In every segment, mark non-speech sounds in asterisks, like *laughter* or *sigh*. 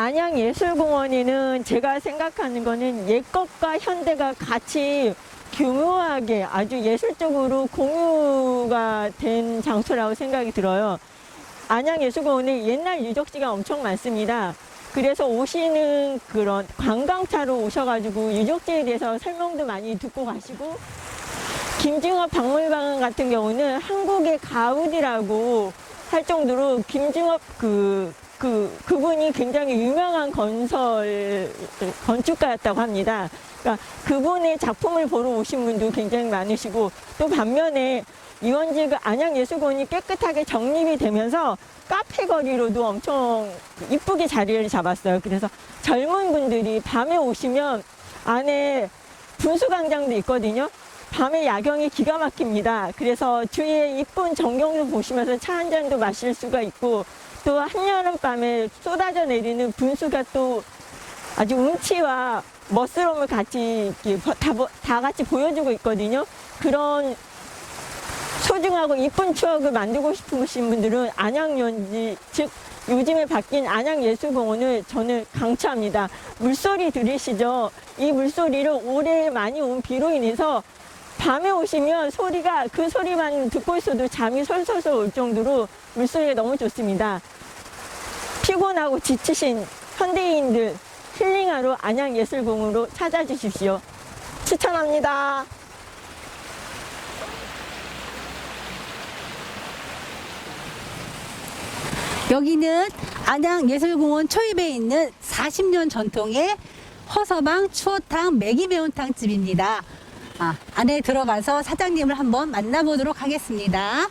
안양예술공원에는 제가 생각하는 거는 옛것과 현대가 같이 교묘하게 아주 예술적으로 공유가 된 장소라고 생각이 들어요. 안양예술공원에 옛날 유적지가 엄청 많습니다. 그래서 오시는 그런 관광차로 오셔가지고 유적지에 대해서 설명도 많이 듣고 가시고 김증업 박물관 같은 경우는 한국의 가우디라고 할 정도로 김증업 그, 그, 그분이 굉장히 유명한 건설, 건축가였다고 합니다. 그러니까 그분의 작품을 보러 오신 분도 굉장히 많으시고 또 반면에 이원지 그 안양예술공원이 깨끗하게 정립이 되면서 카페 거리로도 엄청 이쁘게 자리를 잡았어요. 그래서 젊은 분들이 밤에 오시면 안에 분수광장도 있거든요. 밤에 야경이 기가 막힙니다. 그래서 주위에 이쁜 전경도 보시면서 차 한 잔도 마실 수가 있고 또 한여름 밤에 쏟아져 내리는 분수가 또 아주 운치와 멋스러움을 같이 다, 보- 다 같이 보여주고 있거든요. 그런 소중하고 이쁜 추억을 만들고 싶으신 분들은 안양연지 즉 요즘에 바뀐 안양예술공원을 저는 강추합니다. 물소리 들으시죠? 이 물소리를 올해 많이 온 비로 인해서 밤에 오시면 소리가 그 소리만 듣고 있어도 잠이 솔솔솔 올 정도로 물소리가 너무 좋습니다. 피곤하고 지치신 현대인들 힐링하러 안양예술공원으로 찾아주십시오. 추천합니다. 여기는 안양예술공원 초입에 있는 40년 전통의 허서방 추어탕 매기 매운탕 집입니다. 아, 안에 들어가서 사장님을 한번 만나보도록 하겠습니다.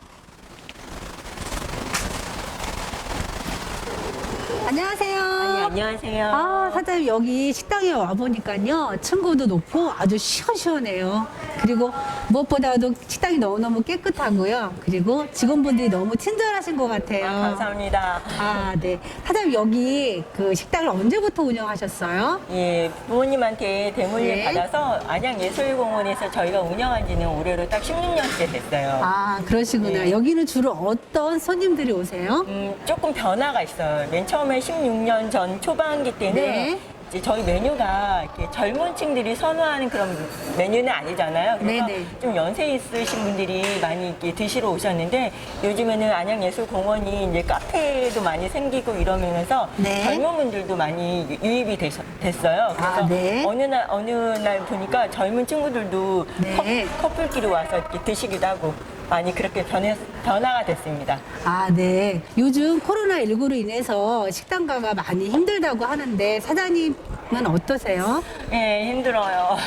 안녕하세요. 아니, 안녕하세요. 아, 사장님 여기 식당에 와 보니까요. 층고도 높고 아주 시원시원해요. 그리고 무엇보다도 식당이 너무너무 깨끗하고요. 그리고 직원분들이 너무 친절하신 것 같아요. 아, 감사합니다. 아, 네. 사장님 여기 그 식당을 언제부터 운영하셨어요? 예, 부모님한테 대물림 네. 받아서 안양예술공원에서 저희가 운영한 지는 올해로 딱 16년째 됐어요. 아, 그러시구나. 네. 여기는 주로 어떤 손님들이 오세요? 음, 조금 변화가 있어요. 맨 처음에 16년 전 초반기 때는 네. 이제 저희 메뉴가 이렇게 젊은 층들이 선호하는 그런 메뉴는 아니잖아요. 그래서 네네. 좀 연세 있으신 분들이 많이 이렇게 드시러 오셨는데 요즘에는 안양예술공원이 이제 카페도 많이 생기고 이러면서 네. 젊은 분들도 많이 유- 유입이 되셔- 됐어요. 그래서 아, 네. 어느 날 어느 날 보니까 젊은 친구들도 네. 커, 플끼리 와서 이렇게 드시기도 하고 많이 그렇게 변해, 변화가 됐습니다. 아, 네. 요즘 코로나19로 인해서 식당가가 많이 힘들다고 하는데 사장님은 어떠세요? 예, 힘들어요.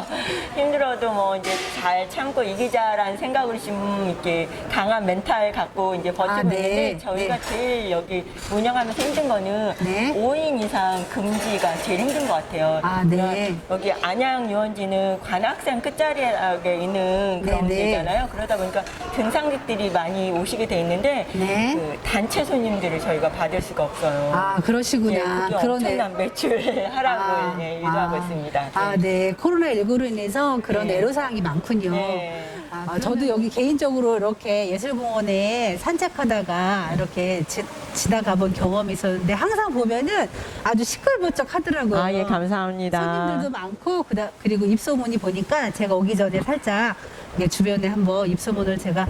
*laughs* 힘들어도 뭐 이제 잘 참고 이기자라는 생각으로 지금 이렇게 강한 멘탈 갖고 이제 버티고 아, 네. 있는데 저희가 네. 제일 여기 운영하면서 힘든 거는 네. 5인 이상 금지가 제일 힘든 것 같아요. 아, 네. 그러니까 여기 안양 유원지는 관악산 끝자리에 있는 그런 네, 네. 데잖아요. 그러다 보니까 등산객들이 많이 오시게 돼 있는데 네. 그 단체 손님들을 저희가 받을 수가 없어요. 아, 그러시구나. 예, 그게 그러네. 엄청난 매출 *laughs* 하락을 아, 예, 유도하고 아. 있습니다. 아, 네. 코로나19로 인해서 그런 네. 애로사항이 많군요. 네. 아, 저도 여기 개인적으로 이렇게 예술공원에 산책하다가 이렇게 지, 지나가 본 경험이 있었는데 항상 보면은 아주 시끌벅적 하더라고요. 아, 예, 감사합니다. 손님들도 많고 그다, 그리고 입소문이 보니까 제가 오기 전에 살짝 이게 주변에 한번 입소문을 제가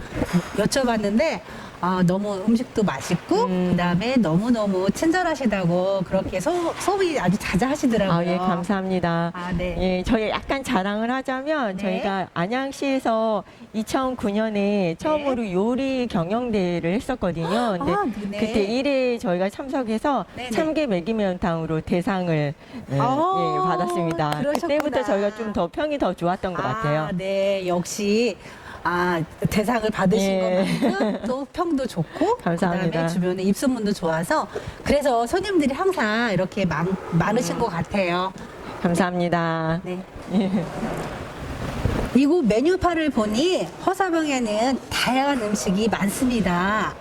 여쭤봤는데 아, 너무 음식도 맛있고 음. 그다음에 너무너무 친절하시다고 그렇게 소, 소문이 아주 자자하시더라고요. 아, 예, 감사합니다. 아, 네. 예, 저희 약간 자랑을 하자면 네. 저희가 안양시에서 2009년에 처음으로 요리 경영대회를 했었거든요. 근데 아, 네. 그때 1회 저희가 참석해서 네네. 참게 매기면탕으로 대상을 예, 아, 예, 받았습니다. 그러셨구나. 그때부터 저희가 좀 더 평이 더 좋았던 것 같아요. 아, 네, 역시 아 대상을 받으신 예. 것만큼 또 평도 좋고 *laughs* 감사합니다. 그다음에 주변에 입소문도 좋아서 그래서 손님들이 항상 이렇게 많, 많으신 것 같아요. 감사합니다. 네. 예. 이곳 메뉴판을 보니 허사방에는 다양한 음식이 많습니다.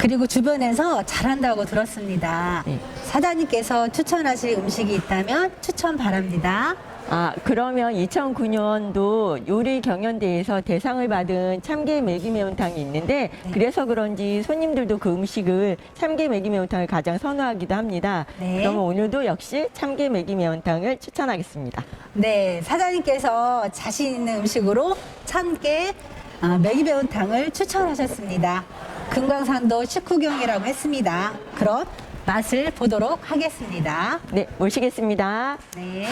그리고 주변에서 잘한다고 들었습니다. 네. 사장님께서 추천하실 음식이 있다면 추천 바랍니다. 아, 그러면 2009년도 요리 경연대회에서 대상을 받은 참깨 매기 매운탕이 있는데 그래서 그런지 손님들도 그 음식을 참깨 매기 매운탕을 가장 선호하기도 합니다. 네. 그러면 오늘도 역시 참깨 매기 매운탕을 추천하겠습니다. 네, 사장님께서 자신 있는 음식으로 참깨 어, 매기 매운탕을 추천하셨습니다. 금강산도 식후경이라고 했습니다. 그럼 맛을 보도록 하겠습니다. 네, 모시겠습니다. 네.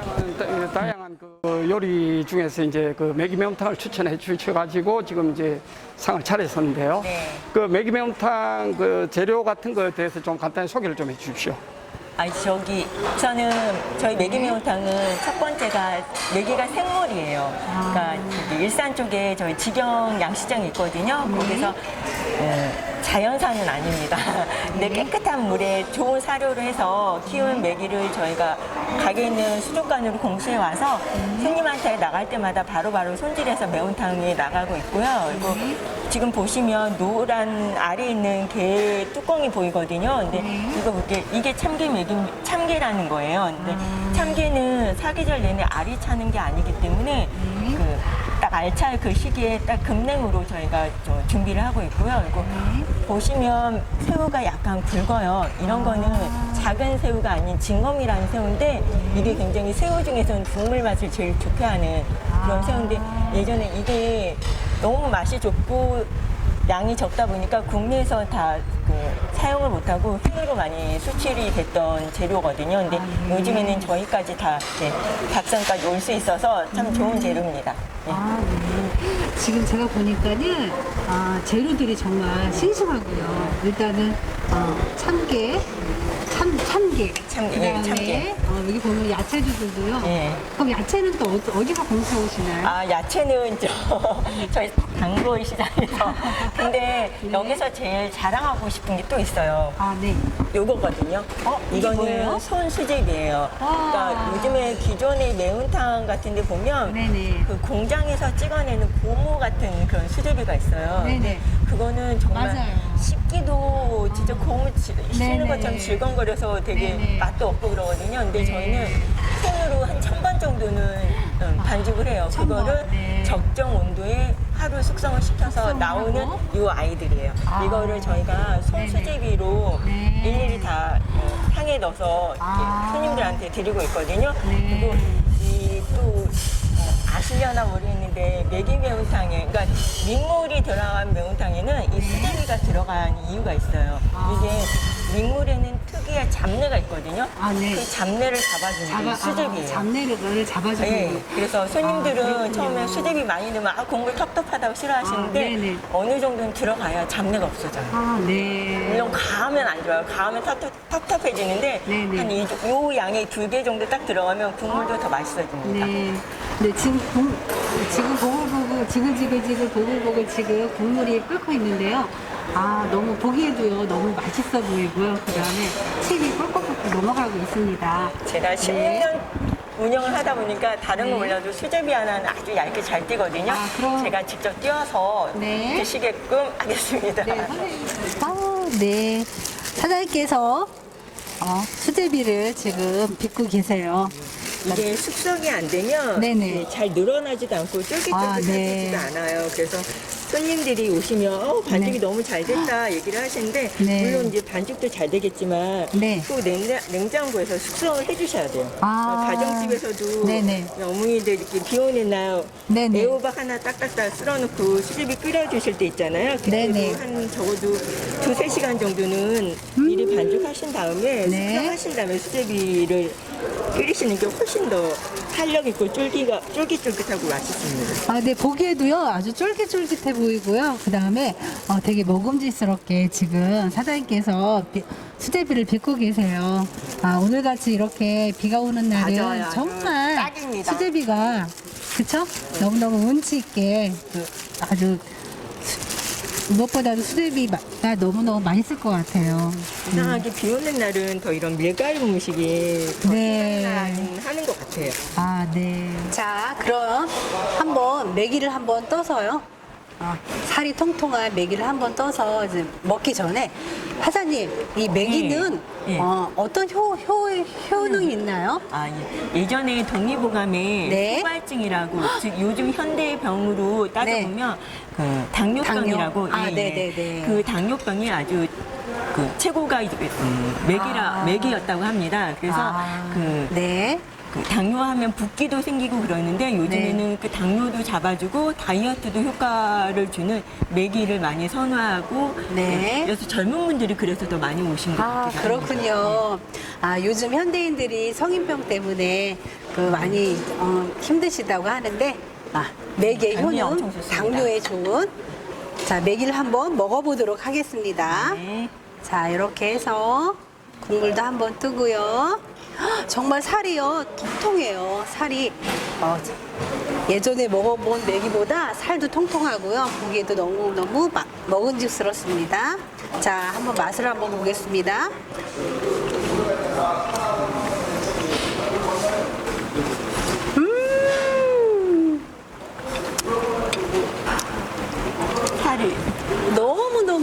다양한, 다- 다양한 그 요리 중에서 이제 그 매기 매운탕을 추천해 주셔가지고 지금 이제 상을 차렸었는데요. 네. 그 매기 매운탕 그 재료 같은 거에 대해서 좀 간단히 소개를 좀 해 주십시오. 아니 저기 저는 저희 매기 매운탕은 첫 번째가 매기가 생물이에요. 그러니까 저기 일산 쪽에 저희 직영 양시장이 있거든요. 거기서 어, 자연산은 아닙니다. 근데 깨끗한 물에 좋은 사료를 해서 키운 매기를 저희가 가게 있는 수족관으로 공수해 와서 손님한테 나갈 때마다 바로 바로 손질해서 매운탕이 나가고 있고요. 그리고 지금 보시면 노란 알이 있는 게 뚜껑이 보이거든요. 근데 이거 이게 이게 참깨 매기 참깨라는 거예요. 근데 참깨는 사계절 내내 알이 차는 게 아니기 때문에 그 딱 알찰 그 시기에 딱 급냉으로 저희가 좀 준비를 하고 있고요. 그리고 보시면 새우가 약간 굵어요. 이런 거는 작은 새우가 아닌 진검이라는 새우인데 이게 굉장히 새우 중에서는 국물 맛을 제일 좋게 하는 그런 새우인데 예전에 이게 너무 맛이 좋고 양이 적다 보니까 국내에서 다 그 사용을 못하고 해외로 많이 수출이 됐던 재료거든요. 근데 요즘에는 저희까지 다 이렇게 밥상까지 올 수 있어서 참 좋은 재료입니다. 예. 아, 네. 지금 제가 보니까는 아, 재료들이 정말 싱싱하고요. 일단은 어, 참깨, 참, 참깨. 참깨, 예, 그다음에 참깨. 어, 여기 보면 야채들도요. 예. 그럼 야채는 또 어, 디서 공사 오시나요? 아, 야채는 저, *laughs* 저희 단골 시장에서. 근데 여기서 제일 자랑하고 싶은 게 또 있어요. 아, 네. 요거거든요. 어, 이게 이거는 뭐예요? 손수제비예요. 와. 그러니까 요즘에 기존의 매운탕 같은 데 보면 네네. 그 공장에서 찍어내는 고무 같은 그런 수제비가 있어요. 네네. 그거는 정말 맞아요. 씹기도 진짜 고무 치- 씹는 네네. 것처럼 질겅거려서 되게 네네. 맛도 없고 그러거든요. 근데 네. 저희는 손으로 한 천 번 정도는 음, 반죽을 해요. 천 번, 그거를 네. 적정 온도에 하루 숙성을 시켜서 숙성을 나오는 하고. 요 아이들이에요. 아. 이거를 저희가 손수제비로 네. 일일이 다 어, 상에 넣어서 이렇게 아. 손님들한테 드리고 있거든요. 네. 그리고 이 또 아시려나 모르겠는데 매기 매운탕에 그러니까 민물이 들어간 매운탕에는 이 수제비가 들어간 이유가 있어요. 네. 아. 이게 민물에는 특 유의 잡내가 있거든요. 아, 네. 그 잡내를 잡아주는 잡아, 게 수제비예요. 아, 잡내를 잡아주는 예, 거. 그래서 손님들은 아. 처음에 수제비 많이 넣으면 아 국물 텁텁하다고 싫어하시는데 아. 어느 정도는 들어가야 잡내가 없어져요. 아, 네. 물론 가하면 안 좋아요. 가하면 텁텁, 텁텁해지는데 네네. 한이 요 양의 두 개 정도 딱 들어가면 국물도 더 맛있어집니다. 네. 네, 지금, 국- 지금 보글보글, 지글지글지글 보글보글 지금 국물이 끓고 있는데요. 아, 너무 보기에도요, 너무 맛있어 보이고요. 그 다음에 침이 꿀꺽꿀꺽 넘어가고 있습니다. 제가 16년 운영을 하다 보니까 다른 거 네. 몰라도 수제비 하나는 아주 얇게 잘 뛰거든요. 아, 그럼- 제가 직접 띄어서 네. 드시게끔 하겠습니다. 네, 선생님. 아, 네. 사장님께서 어, 수제비를 지금 빚고 계세요. 이게 숙성이 안 되면 네네. 잘 늘어나지도 않고 쫄깃쫄깃하지도 아, 네. 않아요. 그래서 손님들이 오시면 어, 반죽이 네. 너무 잘 됐다 얘기를 하시는데 네. 물론 이제 반죽도 잘 되겠지만 네. 또 냉장, 냉장고에서 숙성을 해주셔야 돼요. 아. 어, 가정집에서도 네네. 어머니들 이렇게 비 오는 날 네네. 애호박 하나 딱딱딱 쓸어놓고 수제비 끓여주실 때 있잖아요. 그때도. 한 적어도 두세 시간 정도는 미리 반죽하신 다음에 음. 네. 숙성하신 다음에 수제비를 끓이시는 게 훨씬 더 탄력 있고 쫄기가 쫄깃쫄깃하고 맛있습니다. 아, 네, 보기에도요, 아주 쫄깃쫄깃해 보이고요. 그 다음에 어, 되게 먹음직스럽게 지금 사장님께서 비- 수제비를 빚고 계세요. 아, 오늘같이 이렇게 비가 오는 날은 맞아요. 아주 정말 딱입니다. 수제비가, 그쵸? 너무너무 운치 있게 그 아주 수- 무엇보다도 수제비가 너무너무 맛있을 것 같아요. 이상하게 비 오는 날은 더 이런 밀가루 음식이 더 네. 생각나긴 하는 것 같아요. 아, 네. 자, 그럼 한번 매기를 한번 떠서요. 어, 살이 통통한 메기를 한번 떠서 이제 먹기 전에 사장님 이 메기는 예. 어, 어떤 효, 효, 효능이 있나요? 아, 예. 예전에 독립보감에 네. 후발증이라고 즉 요즘 현대병으로 따져보면 그 당뇨병이라고 당뇨? 아, 예, 예. 네네네. 그 당뇨병이 아주 그 최고가 음, 맥이라 아. 맥이었다고 합니다. 그래서 아, 그 네. 그 당뇨하면 붓기도 생기고 그러는데 요즘에는 네. 그 당뇨도 잡아주고 다이어트도 효과를 주는 메기를 많이 선호하고 네. 그래서 젊은 분들이 그래서 더 많이 오신 것 아, 같아요. 그렇군요. 아, 요즘 현대인들이 성인병 때문에 그 많이 어, 힘드시다고 하는데, 아, 맥의 당뇨에 효능. 당뇨에 좋은. 자, 맥이를 한번 먹어보도록 하겠습니다. 네. 자, 이렇게 해서 국물도 한번 뜨고요. 헉, 정말 살이요, 통통해요. 살이. 어, 예전에 먹어본 메기보다 살도 통통하고요. 보기에도 너무 너무 마- 먹은직스럽습니다. 자, 한번 맛을 한번 보겠습니다. 살이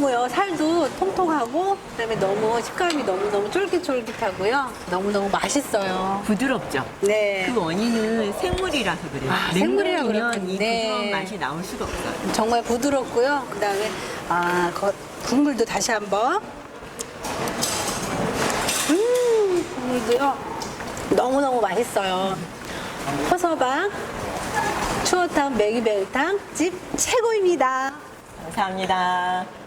너무너무요. 살도 통통하고, 그 다음에 너무 식감이 너무너무 쫄깃쫄깃하고요. 너무너무 맛있어요. 부드럽죠. 네. 그 원인은 생물이라서 그래요. 아, 생물이라 그렇군요. 이 네. 부드러운 맛이 나올 수가 없어요. 정말 부드럽고요. 그 다음에, 아, 거- 국물도 다시 한번. 음, 국물도요. 너무너무 맛있어요. 호서방, 추어탕, 매기별탕 집 최고입니다. 감사합니다.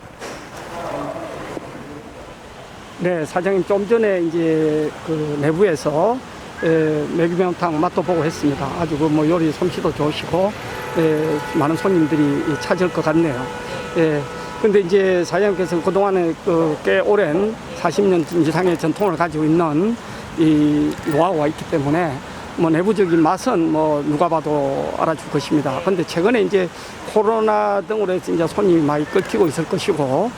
네, 사장님 좀 전에 이제 그 내부에서 에, 매기명탕 맛도 보고 했습니다. 아주 그 뭐 요리 솜씨도 좋으시고 에, 많은 손님들이 찾을 것 같네요. 예. 근데 이제 사장님께서 그동안에 그 꽤 오랜 40년 이상의 전통을 가지고 있는 이 노하우가 있기 때문에 뭐 내부적인 맛은 뭐 누가 봐도 알아줄 것입니다. 근데 최근에 이제 코로나 등으로 해서 이제 손님이 많이 끊기고 있을 것이고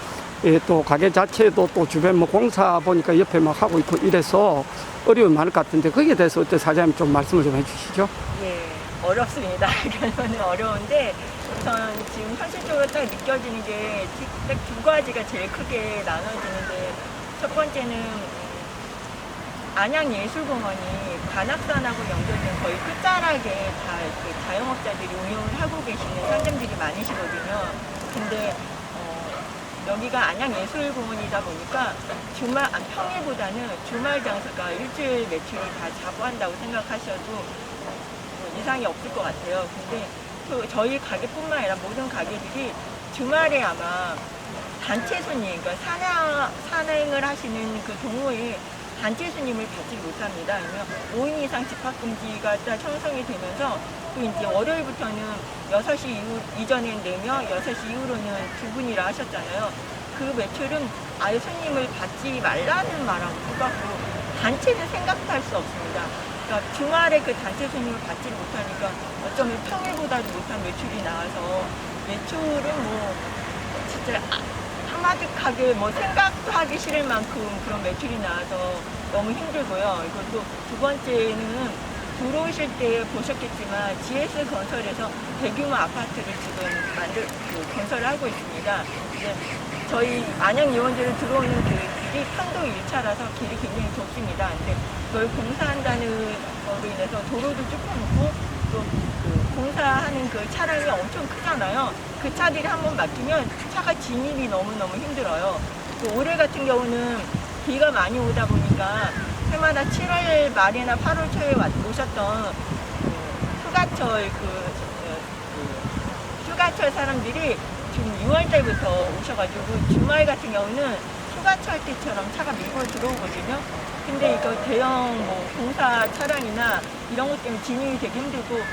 예, 또 가게 자체도 또 주변 뭐 공사 보니까 옆에 막 하고 있고 이래서 어려움이 많을 것 같은데 거기에 대해서 어때 사장님 좀 말씀을 좀 해주시죠. 예, 어렵습니다. *laughs* 결론은 어려운데 우선 지금 현실적으로 딱 느껴지는 게 딱 두 가지가 제일 크게 나눠지는데 첫 번째는 음, 안양예술공원이 관악산하고 연결된 거의 끝자락에 다 이렇게 자영업자들이 운영을 하고 계시는 상점들이 많으시거든요. 근데 어, 여기가 안양예술공원이다 보니까 주말 아, 평일보다는 주말 장사가 일주일 매출을 다 자부한다고 생각하셔도 뭐 이상이 없을 것 같아요. 근데 또 저희 가게뿐만 아니라 모든 가게들이 주말에 아마 단체 손님, 그러니까 산행, 산행을 하시는 그 동호회 단체 손님을 받지 못합니다. 왜냐면 5인 이상 집합금지가 딱 형성이 되면서 또 이제 월요일부터는 6시 이후, 이전엔 4명, 6시 이후로는 두 분이라 하셨잖아요. 그 매출은 아예 손님을 받지 말라는 말하고 똑같고 단체는 생각도 할 수 없습니다. 그러니까 주말에 그 단체 손님을 받지 못하니까 어쩌면 평일보다도 못한 매출이 나와서 매출은 뭐 진짜 아- 한마디하게 뭐 생각도 하기 싫을 만큼 그런 매출이 나와서 너무 힘들고요. 또두 번째는 들어오실 때 보셨겠지만 GS 건설에서 대규모 아파트를 지금 만들 그 건설을 하고 있습니다. 이제 저희 안양 요원들을 들어오는 그 길이 편도 1차라서 길이 굉장히 좁습니다. 근데 그걸 공사한다는 거로 인해서 도로도 조금 있고 또그 공사하는 그 차량이 엄청 크잖아요. 그 차들이 한번 막히면 차가 진입이 너무너무 힘들어요. 또 올해 같은 경우는 비가 많이 오다 보니까 해마다 7월 말이나 8월 초에 왔- 오셨던 그 휴가철 그, 어, 그 휴가철 사람들이 지금 6월 달부터 오셔가지고 주말 같은 경우는 휴가철 때처럼 차가 밀고 들어오거든요. 근데 이거 대형 뭐 공사 차량이나 이런 것 때문에 진입이 되게 힘들고 그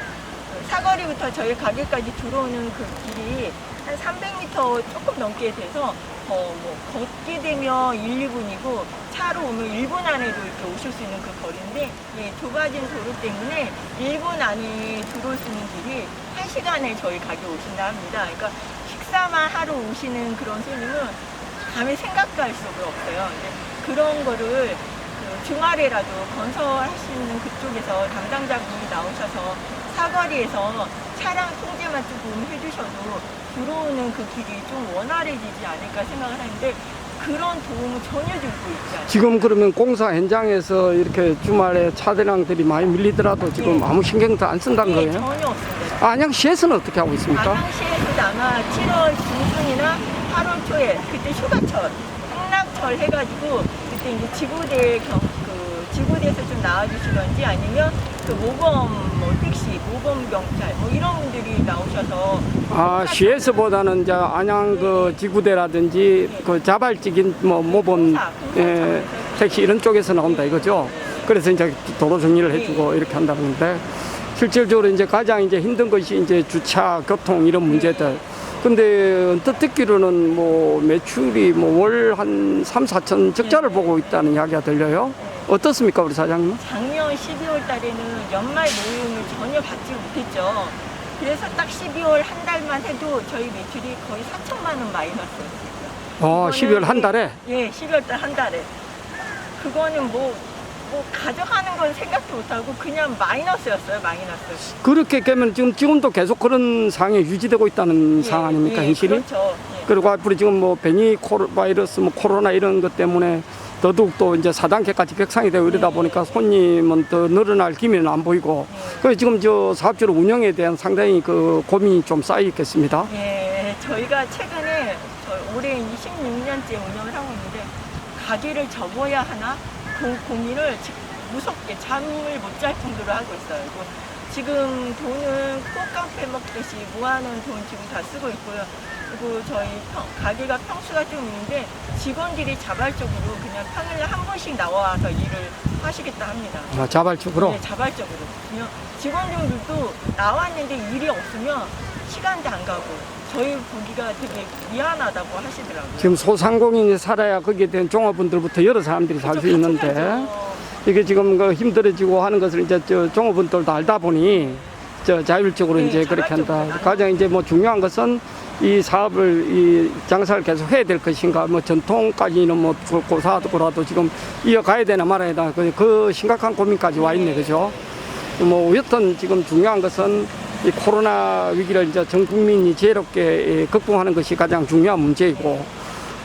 사거리부터 저희 가게까지 들어오는 그 길이 한 300m 조금 넘게 돼서 어, 뭐 걷게 되면 1, 2분이고 차로 오면 1분 안에도 이렇게 오실 수 있는 그 거리인데 이 좁아진 도로 때문에 1분 안에 들어올 수 있는 길이 1시간에 저희 가게 오신다 합니다. 그러니까 식사만 하러 오시는 그런 손님은 감히 생각도 할 수가 없어요. 그런 거를 그 주말에라도 건설하시는 그쪽에서 담당자분이 나오셔서 사거리에서 차량 통제만 조금 해주셔도 들어오는 그 길이 좀 원활해지지 않을까 생각을 하는데 그런 도움은 전혀 주고 있지 않아요. 지금 그러면 공사 현장에서 이렇게 주말에 차대량들이 많이 밀리더라도 지금 아무 신경도 안 쓴다는 예, 거예요? 전혀 없습니다. 안양시에서는 어떻게 하고 있습니까? 안양시에서도 아마 7월 중순이나 8월 초에 그때 휴가철, 한락철 해가지고 그때 이제 지구대 경, 그 지구대에서 좀 나와주시던지 아니면 그 모범 뭐 택시, 모범 경찰 뭐 이런 분들이 나오셔서 아, 시에서보다는 이제 안양 그 지구대라든지 그 자발적인 뭐 모범 예, 택시 이런 쪽에서 나온다 이거죠. 그래서 이제 도로 정리를 해주고 이렇게 한다는데 실질적으로 이제 가장 이제 힘든 것이 이제 주차, 교통 이런 문제들. 근데 언뜻 듣기로는 뭐 매출이 뭐 월 한 3, 4천 적자를 보고 있다는 이야기가 들려요. 어떻습니까, 우리 사장님은? 작년 12월 달에는 연말 모임을 전혀 받지 못했죠. 그래서 딱 12월 한 달만 해도 저희 매출이 거의 4천만 원 마이너스였어요. 어, 12월 한 달에 예, 12월 달 한 달에. 그거는 뭐, 뭐 가져가는 건 생각도 못하고 그냥 마이너스였어요, 마이너스. 그렇게 되면 지금 지금도 계속 그런 상황이 유지되고 있다는 상황 아닙니까, 예, 현실이? 그렇죠. 예. 그리고 앞으로 지금 뭐 변이 코로- 바이러스, 뭐 코로나 이런 것 때문에 더더욱 또 이제 4단계까지 격상이 되고 이러다 보니까 손님은 더 늘어날 기미는 안 보이고 그래서 지금 저 사업주로 운영에 대한 상당히 그 고민이 좀 쌓여 있겠습니다. 예, 저희가 최근에 저 올해 26년째 운영을 하고 있는데 가게를 접어야 하나 그 고민을 지- 무섭게 잠을 못 잘 정도로 하고 있어요. 지금 돈은 꽃깡패 먹듯이 모아놓은 돈 지금 다 쓰고 있고요. 그리고 저희 평- 가게가 평수가 좀 있는데 직원들이 자발적으로 그냥 평일에 한 번씩 나와서 일을 하시겠다 합니다. 아, 자발적으로. 네, 자발적으로. 그냥 직원분들도 나왔는데 일이 없으면 시간도 안 가고 저희 보기가 되게 미안하다고 하시더라고요. 지금 소상공인이 살아야 거기에 대한 종업원들부터 여러 사람들이 살 수 있는데 이게 지금 그 힘들어지고 하는 것을 이제 저 종업원들도 알다 보니 저 자율적으로 네, 이제 그렇게 한다. 가장 이제 뭐 중요한 것은 이 사업을 이 장사를 계속 해야 될 것인가 뭐 전통까지는 뭐 고- 고사하더라도 지금 이어가야 되나 말아야 되나 그, 그 심각한 고민까지 와 있네 그죠? 뭐 여튼 지금 중요한 것은 이 코로나 위기를 이제 전 국민이 지혜롭게 예, 극복하는 것이 가장 중요한 문제이고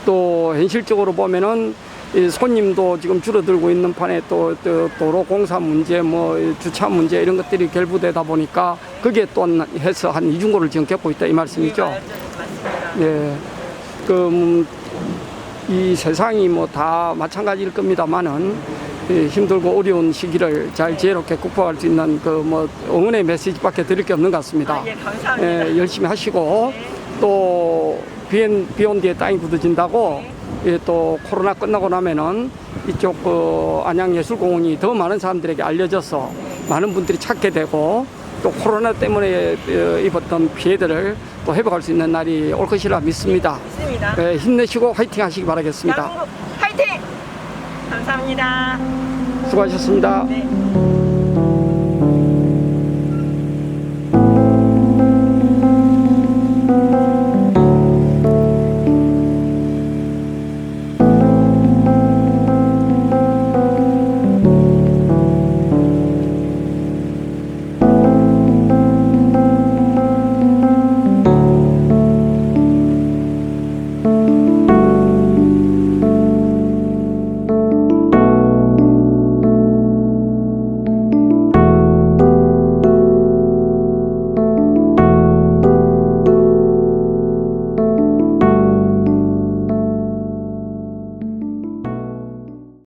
또 현실적으로 보면은 이 손님도 지금 줄어들고 있는 판에 또, 또 도로 공사 문제 뭐 주차 문제 이런 것들이 결부되다 보니까 거기에 또 해서 한 이중고를 지금 겪고 있다 이 말씀이죠. 네. 예. 그, 음, 이 세상이 뭐 다 마찬가지일 겁니다만은 이 힘들고 어려운 시기를 잘 지혜롭게 극복할 수 있는 그 뭐 응원의 메시지밖에 드릴 게 없는 것 같습니다. 아, 예, 감사합니다. 예, 열심히 하시고 또 비온, 비온 뒤에 땅이 굳어진다고 예, 또 코로나 끝나고 나면은 이쪽 그 안양예술공원이 더 많은 사람들에게 알려져서 많은 분들이 찾게 되고 또 코로나 때문에 어, 입었던 피해들을 또 회복할 수 있는 날이 올 것이라 믿습니다. 있습니다. 예, 힘내시고 화이팅 하시기 바라겠습니다. 파이팅! 감사합니다. 수고하셨습니다. 네.